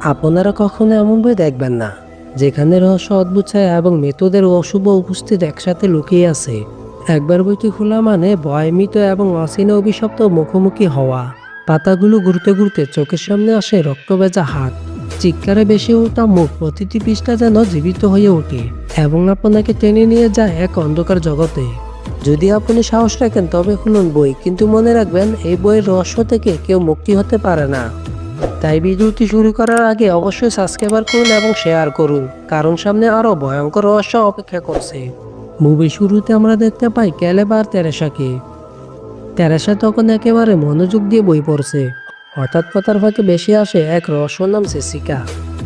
আপনারা কখনো এমন বই দেখবেন না, যেখানে রহস্য, অদ্ভুত ছায়া এবং মেতদের অশুভ উপস্থিত একসাথে লুকিয়ে আছে। একবার বইটি খোলা মানে ভয়মিত এবং অচেনা অভিশপ্ত মুখোমুখি হওয়া। পাতাগুলো ঘুরতে ঘুরতে চোখের সামনে আসে রক্তবেজা হাত। চিৎকারে বেশি ওঠা মুখ প্রতিটি পৃষ্ঠা যেন জীবিত হয়ে ওঠে এবং আপনাকে টেনে নিয়ে যায় এক অন্ধকার জগতে। যদি আপনি সাহস রাখেন, তবে খুলুন বই, কিন্তু মনে রাখবেন, এই বইয়ের রহস্য থেকে কেউ মুক্তি হতে পারে না। তাই ভিডিওটি শুরু করার আগে অবশ্যই সাবস্ক্রাইবার করুন এবং শেয়ার করুন, কারণ সামনে আরও ভয়ঙ্কর রহস্য অপেক্ষা করছে। মুভি শুরুতে আমরা দেখতে পাই ক্যালেব আর তেরেসাকে। তেরেসা তখন একেবারে মনোযোগ দিয়ে বই পড়ছে। হঠাৎ কথার ফাঁকে বেশি আসে এক রহস্য নাম জেসিকা।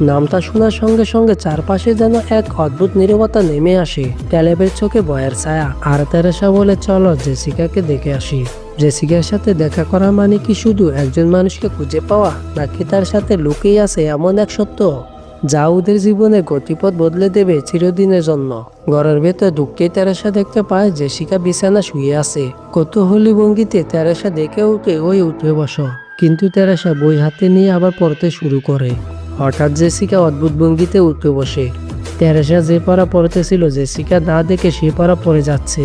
নামটা শোনার সঙ্গে সঙ্গে চারপাশে যেন এক অদ্ভুত নীরবতা নেমে আসে। ক্যালেবের চোখে ভয়ের ছায়া, আর তেরেসা বলে, চলো জেসিকাকে দেখে আসি। জেসিকার সাথে দেখা করা মানে কি শুধু একজন মানুষকে খুঁজে পাওয়া, নাকি তার সাথে লুকিয়ে আছে এমন এক সত্য? যা ওদের জীবনে গতিপথ বদলে দেবে চিরদিনের জন্য। ঘরের ভেতর ঢুকতেই তেরেসা দেখতে পায় জেসিকা বিছানা শুয়ে আছে। কৌতূহলী ভঙ্গিতে তেরেসা দেখে উঠে ওই, উঠে বসো। কিন্তু তেরেসা বই হাতে নিয়ে আবার পড়তে শুরু করে। হঠাৎ জেসিকা অদ্ভুত ভঙ্গিতে উঠে বসে। তেরেসা যে পড়া পড়তেছিল, জেসিকা না দেখে সে পড়া পড়ে যাচ্ছে।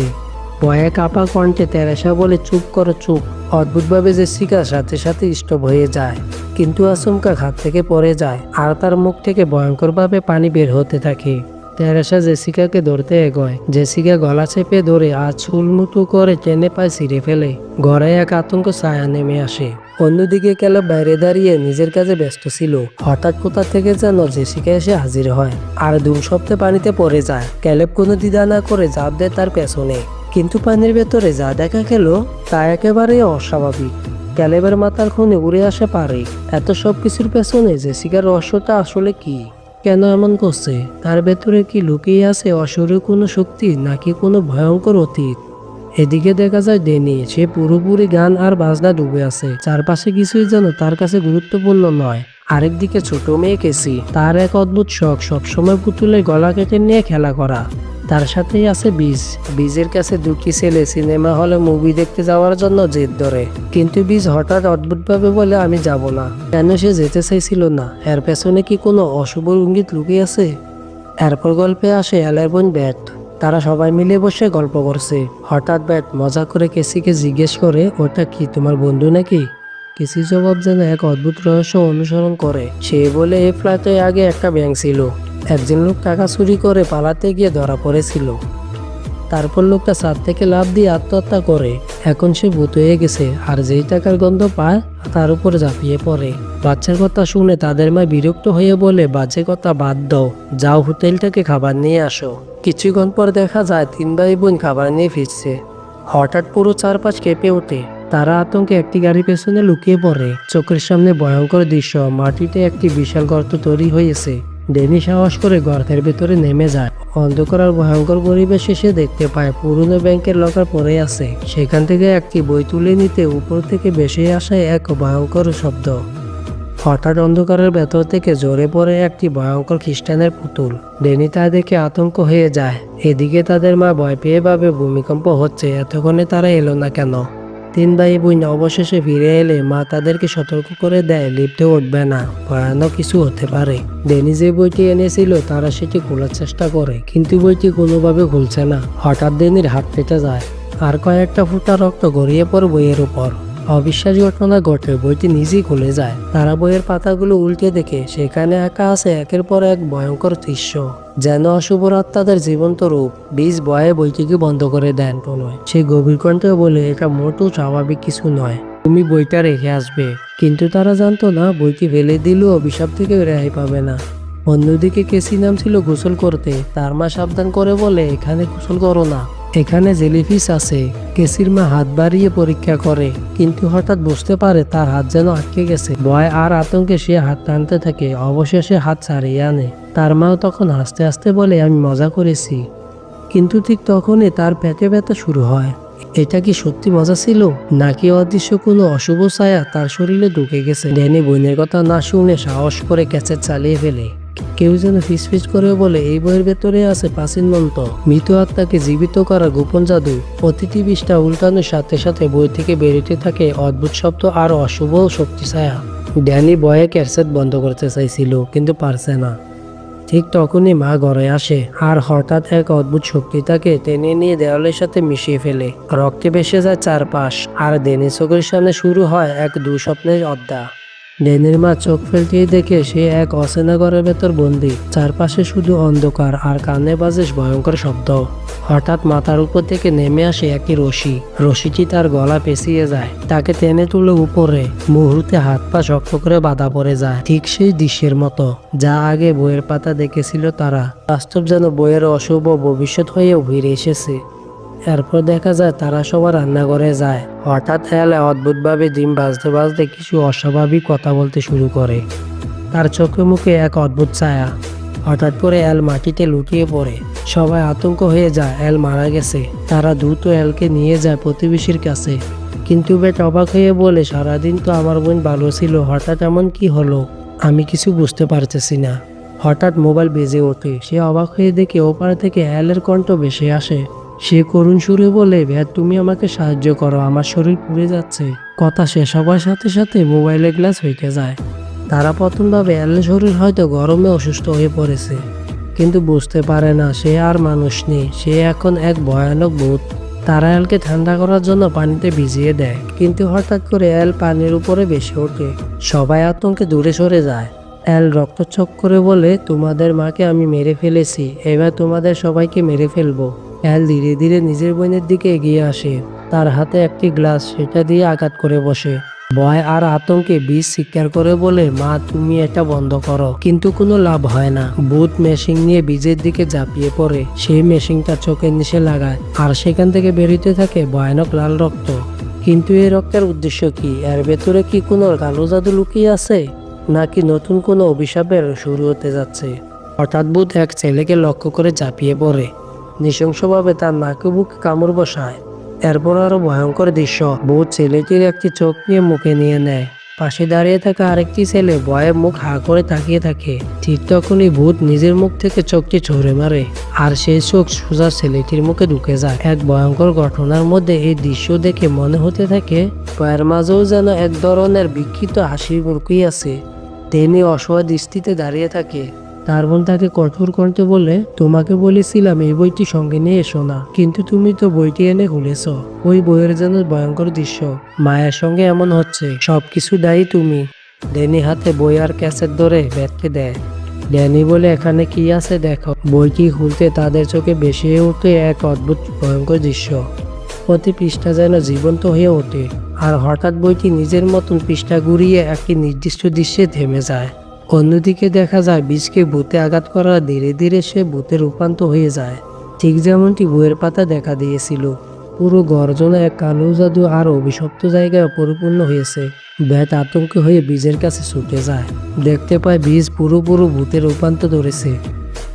ভয়ে কাপা কণ্ঠে তেরেসা বলে, চুপ করো, চুপ। অদ্ভুতভাবে জেসিকা সাথে সাথে স্টপ হয়ে যায়, কিন্তু আচমকা ঘাত থেকে পড়ে যায় আর তার মুখ থেকে ভয়ঙ্করভাবে পানি বের হতে থাকে। তেরেসা জেসিকাকে ধরতে এগোয়। জেসিকা গলা চেপে ধরে আর ছুলমুটু করে টেনে পায় ছিঁড়ে ফেলে। ঘরে এক আতঙ্ক ছায়া নেমে আসে। অন্যদিকে ক্যালেব বাইরে দাঁড়িয়ে নিজের কাজে ব্যস্ত ছিল। হঠাৎ কোথা থেকে যেন জেসিকা এসে হাজির হয়। আর দুম সপ্তাহে পানিতে পড়ে যায়। ক্যালেব কোনো দ্বিধা না করে জাপ দেয় তার পেছনে। কিন্তু পানির ভেতরে যা দেখা গেল, তা একেবারেই অস্বাভাবিক। ক্যালেবের মাথার খুনে উড়ে আসে পারে। এত সব কিছুর পেছনে জেসিকার রহস্যটা আসলে কি? কেন এমন করছে? তার ভেতরে কি লুকিয়ে আছে অশরীর কোনো শক্তি নাকি কোনো ভয়ঙ্কর অতীত? এদিকে দেখা যায় ডেনি, সে পুরোপুরি গান আর বাজনা ডুবে আছে। চারপাশে কিছুই যেন তার কাছে গুরুত্বপূর্ণ নয়। আরেকদিকে ছোট মেয়ে কেসি, তার এক অদ্ভুত শখ, সবসময় পুতুলের গলা কেটে নিয়ে খেলা করা। তার সাথেই আছে বীজ। বীজের কাছে দুটি ছেলে সিনেমা হলে মুভি দেখতে যাওয়ার জন্য জেদ ধরে। কিন্তু বীজ হঠাৎ অদ্ভুতভাবে বলে, আমি যাব না। কেন সে যেতে চাইছিল না? এর পেছনে কি কোনো অশুভ ইঙ্গিত লুকিয়ে আছে? এরপর গল্পে আসে এলের বোন ব্যাট। তারা সবাই মিলে বসে গল্প করছে। হঠাৎ ব্যাট মজা করে কেসিকে জিজ্ঞেস করে, ওটা কি তোমার বন্ধু নাকি? কেসি জবাব যেন এক অদ্ভুত রহস্য অনুসরণ করে। সে বলে এই ফ্লাইটে আগে একটা ব্যাংক ছিল। একজন লোক টাকা চুরি করে পালাতে গিয়ে ধরা পড়েছিল। তারপর লোকটা ছাদ থেকে লাভ দিয়ে আত্মহত্যা করে। এখন সে ভূত হয়ে গেছে, আর যেই টাকার গন্ধ পায়, তার উপর ঝাঁপিয়ে পড়ে। বাচ্চার কথা শুনে তাদের মা বিরক্ত হয়ে বলে, বাজে কথা, বাদ দাও। যাও হোটেল থেকে খাবার নিয়ে আসো। কিছুক্ষণ পর দেখা যায়, তিন ভাই বোন খাবার নিয়ে ফিরছে। হঠাৎ পুরো চারপাশ কেঁপে ওঠে। তারা আতঙ্কে একটি গাড়ি পেছনে লুকিয়ে পড়ে। চোখের সামনে ভয়ঙ্কর দৃশ্য। মাটিতে একটি বিশাল গর্ত তৈরি হয়েছে। ডেনি সাহস করে গর্তের ভেতরে নেমে যায়। অন্ধকার আর ভয়ঙ্কর পরিবেশ এসে দেখতে পায় পুরনো ব্যাংকের লকার পরে আছে। সেখান থেকে একটি বই তুলে নিতে উপর থেকে ভেসে আসে এক ভয়ঙ্কর শব্দ। হঠাৎ অন্ধকারের ভেতর থেকে জোরে পড়ে একটি ভয়ঙ্কর খ্রিস্টানের পুতুল। ডেনি তা দেখে আতঙ্ক হয়ে যায়। এদিকে তাদের মা ভয় পেয়ে ভাবে ভূমিকম্প হচ্ছে, এতক্ষণে তারা এলো না কেন? তিন ভাই বোন অবশেষে ফিরে এলে মা তাদেরকে সতর্ক করে দেয় লিফটে উঠবে না। ভয়ানক কিছু হতে পারে। ডেনি যে বইটি এনেছিল, তারা সেটি খোলার চেষ্টা করে, কিন্তু বইটি কোনোভাবে খুলছে না। হঠাৎ ডেনির হাত পেটে যায়, আর কয়েকটা ফুটা রক্ত গড়িয়ে পড়ে বইয়ের উপর। অবিশ্বাস ঘটনা ঘটে, বইটি নিজেই খুলে যায়। তারা বইয়ের পাতাগুলো উল্টে দেখে, সেখানে একা আছে একের পর এক ভয়ঙ্কর দৃশ্য, যেন অশুভ আত্মাদের জীবন্ত রূপ। বীজ বয়ে বইটিকে বন্ধ করে দেন প্রণয়। সে গভীর কণ্ঠে বলে, এটা মোটেও স্বাভাবিক কিছু নয়। তুমি বইটা রেখে আসবে। কিন্তু তারা জানতো না, বইটি ফেলে দিলেও অভিশাপ থেকে রেহাই পাবে না। অন্যদিকে কেসি নাম ছিল গোসল করতে। তার মা সাবধান করে বলে, এখানে গোসল করো না। এখানে জেলিফিস আছে। কেসির মা হাত বাড়িয়ে পরীক্ষা করে। কিন্তু হঠাৎ বুঝতে পারে তার হাত যেন আটকে গেছে। ভয় আর আতঙ্কে সে হাত টানতে থাকে। অবশেষে হাত ছাড়িয়ে আনে। তার মাও তখন হাসতে হাসতে বলে, আমি মজা করেছি। কিন্তু ঠিক তখনই তার পেটে ব্যথা শুরু হয়। এটা কি সত্যি মজা ছিল? নাকি অদৃশ্য কোনো অশুভ ছায়া তার শরীরে ঢুকে গেছে? ড্যানি বোনের কথা না শুনে সাহস করে ক্যাচেট চালিয়ে ফেলে। কেউ যেন ফিসফিস করে বলে, এই বইয়ের ভেতরে আছে প্রাচীন মন্ত্র মৃত আত্মাকে জীবিত করা গোপন জাদু। প্রতিটি পৃষ্ঠা উল্টানোর সাথে সাথে বই থেকে বেরোতে থাকে অদ্ভুত শব্দ আর অশুভ শক্তি ছায়া। ড্যানি বয়ে ক্যারসেট বন্ধ করতে চাইছিল, কিন্তু পারছে না। ঠিক তখনই মা ঘরে আসে আর হঠাৎ এক অদ্ভুত শক্তি তাকে টেনে নিয়ে দেওয়ালের সাথে মিশিয়ে ফেলে। রক্তে ভেসে যায় চারপাশ, আর ডেনি চোখের সামনে শুরু হয় এক দুঃস্বপ্নের অধ্যা ডেনির মা চোখ ফেলতেই দেখে সে এক অচেনা ঘরের ভেতর বন্দি। চারপাশে শুধু অন্ধকার আর কানে বাজে ভয়ঙ্কর শব্দ। হঠাৎ মাথার উপর থেকে নেমে আসে একটি রশি। রশিটি তার গলা পেঁচিয়ে যায়। তাকে টেনে তুলে উপরে। মুহূর্তে হাত পা শক্ত করে বাধা পড়ে যায়। ঠিক সেই দৃশ্যের মতো, যা আগে বইয়ের পাতা দেখেছিল তারা। বাস্তব যেন বইয়ের অশুভ ভবিষ্যৎ হয়ে ফিরে এসেছে। এরপর দেখা যায় তারা সবার রান্নাঘরে যায়। হঠাৎ হেলে অদ্ভুতভাবে ডিম বাজতে বাজতে কিছু অস্বাভাবিক কথা বলতে শুরু করে। তার চোখে মুখে এক অদ্ভুত ছায়া। হঠাৎ করে এল মাটিতে লুটিয়ে পড়ে। সবাই আতঙ্ক হয়ে যায় এল মারা গেছে। তারা দ্রুত এলকে নিয়ে যায় প্রতিবেশীর কাছে। কিন্তু বেট অবাক হয়ে বলে, সারাদিন তো আমার বোন ভালো ছিল, হঠাৎ এমন কি হলো? আমি কিছু বুঝতে পারতেছি না। হঠাৎ মোবাইল বেজে ওঠে। সে অবাক হয়ে দেখে ওপার থেকে এলের কণ্ঠ ভেসে আসে। সে করুণ সুরে বলে ভ্যাট তুমি আমাকে সাহায্য করো, আমার শরীর পুড়ে যাচ্ছে। কথা শেষ হবার সাথে সাথে মোবাইলের গ্লাস হইতে যায়। তারা প্রথমভাবে এলের শরীর হয়তো গরমে অসুস্থ হয়ে পড়েছে, কিন্তু বুঝতে পারে না, সে আর মানুষ নেই, সে এখন এক ভয়ানক ভূত। তারা এলকে ঠান্ডা করার জন্য পানিতে ভিজিয়ে দেয়, কিন্তু হঠাৎ করে এল পানির উপরে বেশি ওঠে। সবাই আতঙ্কে দূরে সরে যায়। এল রক্তচক করে বলে, তোমাদের মাকে আমি মেরে ফেলেছি, এবার তোমাদের সবাইকে মেরে ফেলব। এল ধীরে ধীরে নিজের বোনের দিকে এগিয়ে আসে। তার হাতে একটি গ্লাস, সেটা দিয়ে আঘাত করে বসে। ভয় আর আতঙ্কে বিষ স্বীকার করে বলে, মা, তুমি এটা বন্ধ করো। কিন্তু কোনো লাভ হয় না। বুথ মেশিন নিয়ে বীজের দিকে ঝাঁপিয়ে পড়ে। সেই মেশিনটা চোখের নিচে লাগায় আর সেখান থেকে বেরোতে থাকে ভয়ানক লাল রক্ত। কিন্তু এই রক্তের উদ্দেশ্য কি? এর ভেতরে কি কোনো কালো জাদু লুকিয়ে আছে? নাকি নতুন কোনো অভিশাপের শুরু হতে যাচ্ছে? হঠাৎ বুধ এক ছেলেকে লক্ষ্য করে ঝাঁপিয়ে পড়ে। নৃশংসভাবে তার নাকে বুকে কামড় বসায়। এরপর আরও ভয়ঙ্কর দৃশ্য। ভূত ছেলেটির একটি চোখ নিয়ে মুখে নিয়ে নেয়। পাশে দাঁড়িয়ে থাকা আরেকটি ছেলে ভয়ে মুখ হা করে তাকিয়ে থাকে। ঠিক তখনই ভূত নিজের মুখ থেকে চোখটি ছড়ে মারে। আর সেই চোখ সোজা ছেলেটির মুখে ঢুকে যায়। এক ভয়ঙ্কর ঘটনার মধ্যে এই দৃশ্য দেখে মনে হতে থাকে, পায়ের মাঝেও যেন এক ধরনের বিক্ষিপ্ত হাসি মুরকুই আছে। তিনি অসহায় দৃষ্টিতে দাঁড়িয়ে থাকে। তার বোন তাকে কঠোর কণ্ঠে বলে তোমাকে বলেছিলাম এই বইটি সঙ্গে নিয়ে এসো না, কিন্তু তুমি তো বইটি এনে খুলেছ ওই বইয়ের যেন ভয়ঙ্কর দৃশ্য। মায়ের সঙ্গে এমন হচ্ছে, সবকিছু দায়ী তুমি। ড্যানি হাতে বই আর ক্যাসেট ধরে ব্যাগকে দেয়। ড্যানি বলে, এখানে কি আছে দেখো? বইটি খুলতে তাদের চোখে বেশি ওঠে এক অদ্ভুত ভয়ঙ্কর দৃশ্য। প্রতি পৃষ্ঠা যেন জীবন্ত হয়ে ওঠে আর হঠাৎ বইটি নিজের মতন পৃষ্ঠা ঘুরিয়ে একটি নির্দিষ্ট দৃশ্যে থেমে যায়। অন্যদিকে দেখা যায় বীজকে ভূতে আঘাত করা ধীরে ধীরে সে ভূতে রূপান্তর হয়ে যায়। ঠিক যেমনটি বইয়ের পাতা দেখা দিয়েছিল, পুরো গর্জনে এক কালো জাদু আর অভিশপ্ত জায়গায় পরিপূর্ণ হয়েছে। ব্যাট আতঙ্ক হয়ে বীজের কাছে ছুটে যায়। দেখতে পায় বীজ পুরোপুরো ভূতে রূপান্তর ধরেছে।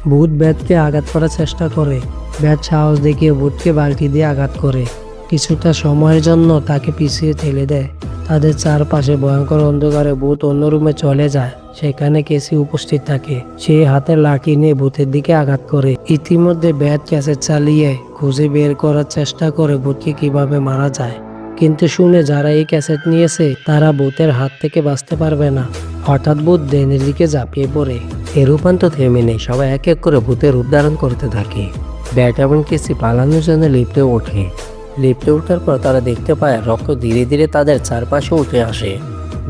ভূত ব্যাটকে আঘাত করার চেষ্টা করে। ব্যাট সাহস দেখিয়ে বুটকে বালতি দিয়ে আঘাত করে। কিছুটা সময়ের জন্য তাকে পিছিয়ে ঠেলে দেয়। তাদের চারপাশে ভয়ঙ্কর অন্ধকারে ভূত অন্য রুমে চলে যায়। সেখানে কেসি উপস্থিত থাকে। সে হাতে লাঠি নিয়ে ভূতের দিকে আঘাত করে। ইতিমধ্যে ব্যাট ক্যাসেট চালিয়ে খুঁজে বের করার চেষ্টা করে ভূতকে কীভাবে মারা যায়। কিন্তু শুনে যারা এই ক্যাসেট নিয়েছে, তারা ভূতের হাত থেকে বাঁচতে পারবে না। হঠাৎ ভূত ডেনের দিকে ঝাঁপিয়ে পড়ে। এ রূপান্তর থেমে নেই। সবাই এক এক করে ভূতের রূপ ধারণ করতে থাকে। ব্যাট এবং কেসি পালানোর জন্য লিফটে ওঠে। লিফটে ওঠার পর তারা দেখতে পায়, রক্ত ধীরে ধীরে তাদের চারপাশে উঠে আসে,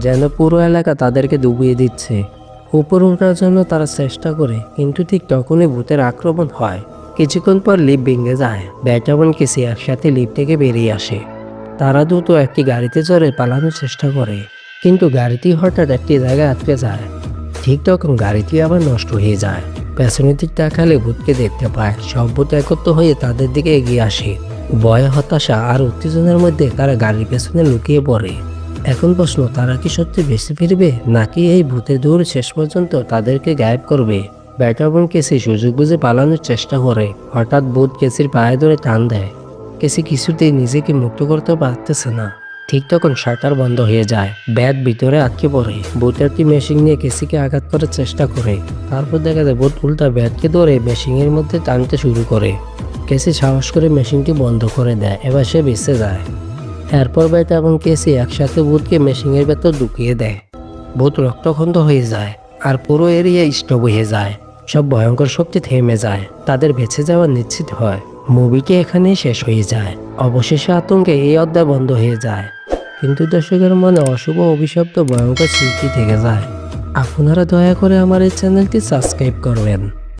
যেন পুরো এলাকা তাদেরকে ডুবিয়ে দিচ্ছে। উপরে ওঠার জন্য তারা চেষ্টা করে, কিন্তু ঠিক তখনই ভূতের আক্রমণ হয়। কিছুক্ষণ পর লিফট ভেঙে যায়। ব্যাট এবং কেসি একসাথে লিফট থেকে বেরিয়ে আসে। তারা দ্রুত একটি গাড়িতে চড়ে পালানোর চেষ্টা করে, কিন্তু গাড়িটি হঠাৎ একটি জায়গায় আটকে যায়। ঠিক তখন গাড়িটি আবার নষ্ট হয়ে যায়। পেছনের দিক তাকালে ভূতকে দেখতে পায়। সব ভূত একত্র হয়ে তাদের দিকে এগিয়ে আসে। ভয় হতাশা আর উত্তেজনার মধ্যে তারা গাড়ির পেছনে লুকিয়ে পড়ে। এখন প্রশ্ন, তারা কি সত্যি বেশি ফিরবে, নাকি এই ভূতের দৌড় শেষ পর্যন্ত তাদেরকে গায়েব করবে? ব্যাটাবন কেসি সুযোগ বুঝে পালানোর চেষ্টা করে। হঠাৎ ভূত কেসির পায়ে ধরে টান দেয়। কেসি কিছুতেই নিজেকে মুক্ত করতে পারতেছে না। ঠিক তখন শাটার বন্ধ হয়ে যায়। ব্যাট ভিতরে আটকে পড়ে। বুথ একটি মেশিন নিয়ে কেসিকে আঘাত করার চেষ্টা করে। তারপর দেখা যায় বুথ উল্টা ব্যাটকে ধরে মেশিনের মধ্যে টানতে শুরু করে। কেসি সাহস করে মেশিনটি বন্ধ করে দেয়, এবার সে বেঁচে যায়। এরপর ব্যাট এবং কেসি একসাথে বুথকে মেশিনের ভেতর ঢুকিয়ে দেয়। ভূত রক্তখণ্ড হয়ে যায় আর পুরো এরিয়া স্টপ হয়ে যায়। সব ভয়ঙ্কর শক্তি থেমে যায়। তাদের বেঁচে যাওয়া নিশ্চিত হয়। মুভিকে এখানে শেষ হয়ে যায়। অবশেষে আতঙ্কে এই অধ্যায় বন্ধ হয়ে যায়। কিন্তু দর্শকের মনে অশুভ অভিশপ্ত, ভয়ঙ্কর স্মৃতি থেকে যায়। আপনারা দয়া করে আমার এই চ্যানেলটি সাবস্ক্রাইব করবেন।